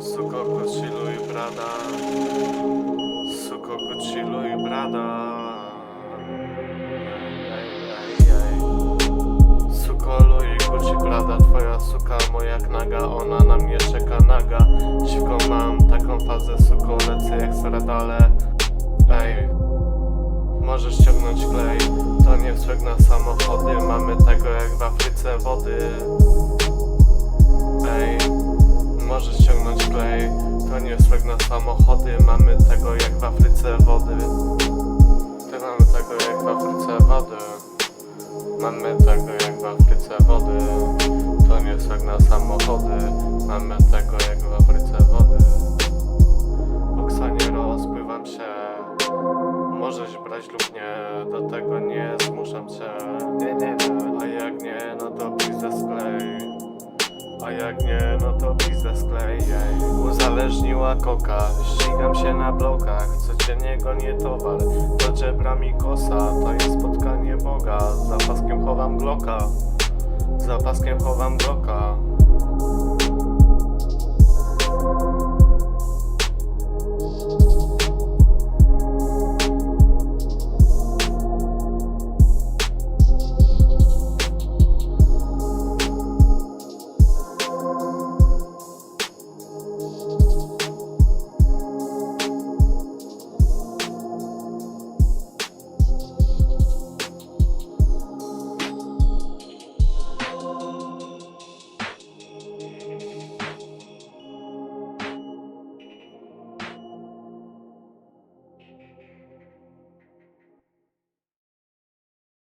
Suko chilluj brada. Suko chilluj brada. Ej, ej, ej. Suko luj Gucci brada Twoja suka moja jak naga Ona na mnie czeka naga. Dziwką mam taką fazę Suko lecę jak stradale Ej Możesz ciągnąć klej. To nie wsłek na samochody Mamy tego jak w Afryce wody to nie sweg na samochody. Mamy tego jak w Afryce wody. Ty mamy tego jak w Afryce wody. Mamy tego jak w Afryce wody. To nie sweg na samochody. Mamy tego jak w Afryce wody. Boksa nie rozpływam się. Możesz brać lub nie Do tego nie zmuszam cię Nie, nie, nie. A jak nie, no to pizdę sklej. A jak nie, no to pizdę sklej jej. Uzależniła koka, ścigam się na blokach Codziennie gonię towar, do żebra mi kosa To jest spotkanie Boga, za paskiem chowam gloka Za paskiem chowam gloka